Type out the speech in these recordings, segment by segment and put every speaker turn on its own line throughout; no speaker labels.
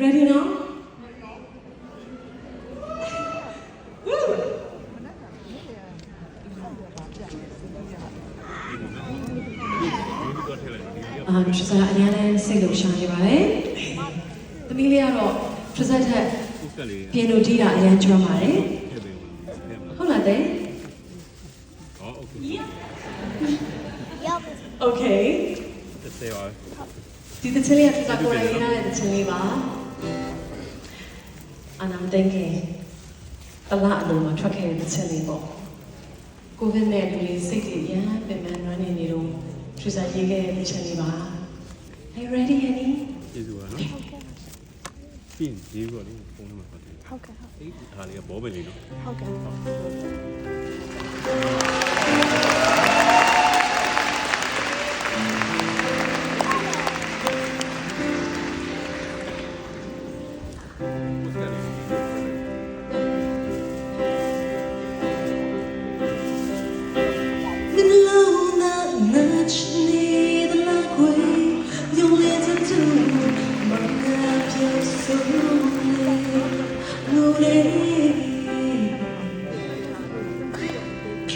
ready နော် Woo! အာထရဇာအများနဲ့စိတ်လုံရှာနေပါတယ်။သမီးလေးကတော့ထရဇာထက်ပြင်လိုကြီးတာအရင်ကျွမ်းပါတယ်။ဟုတ်လားတဲ့ Okay ဒီတစ်ချက်လေးကထရဇာကိုယ်တို င်ရေးထားတဲ့တစ်ချက်လေးပါ။ And I'm thinking တလားအလုံးမှာထွက်ခဲ့တဲ့တစ်ချက်လေးပေါ့။ COVID နဲ့လူလေးစိတ်တွေရမ်းပင်ပန်းနွမ်းနေနေတော့ထရဇာရေးခဲ့တဲ့တစ်ချက်လေးပါ။ Are you ready honey?
ကျေးဇူးပါနော်ပြီးရင်ရေးပြီးတော့လေဖုန်းထဲမှာဖတ်တယ်
ဟုတ်ကဲ့ဟုတ်
အေးဒါလေးကဘောပဲလေးနော်
ဟုတ်ကဲ့
你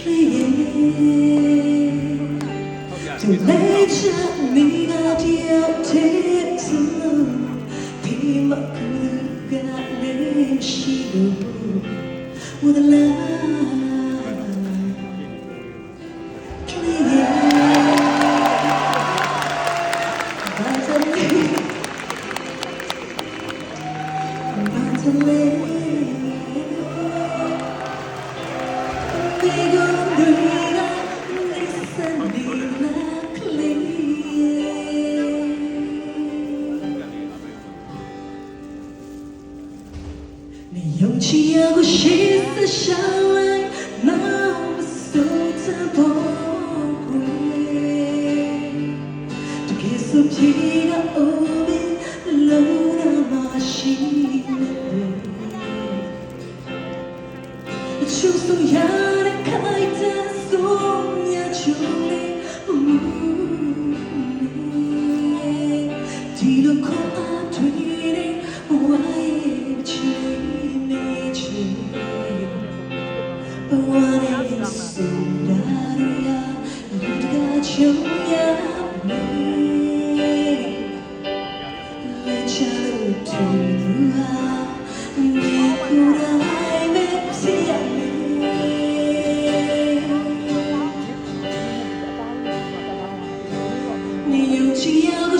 to make sure 네가 기억될 슬럼 비막 그가 내 시도 love. Young she's the shine, now it's so temporary. To kiss the Tina Obi, Luna Machine. Choose the young. 지금 코앞에 와의 지내지 원하는 소나루야 네가 정야네 내 차로 돌아 네 돌아 你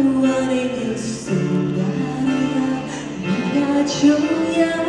what it is to die. 나가 줘야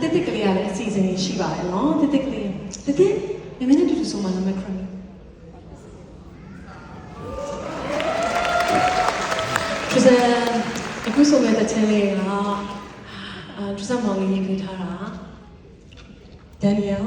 တက်တက်ကလေးကလည်းအစီအစဉ်ရှိပါတယ်နော်တက်တက်ကလေးတက်တက်မမနဲ့တူတူဆိုမှနော်မခရမီကျေးဇူးအခုဆိုမဲ့တဲ့ချန်လေးကအာကျေးဇူးမောင်လေးရေးပေးထားတာ Daniel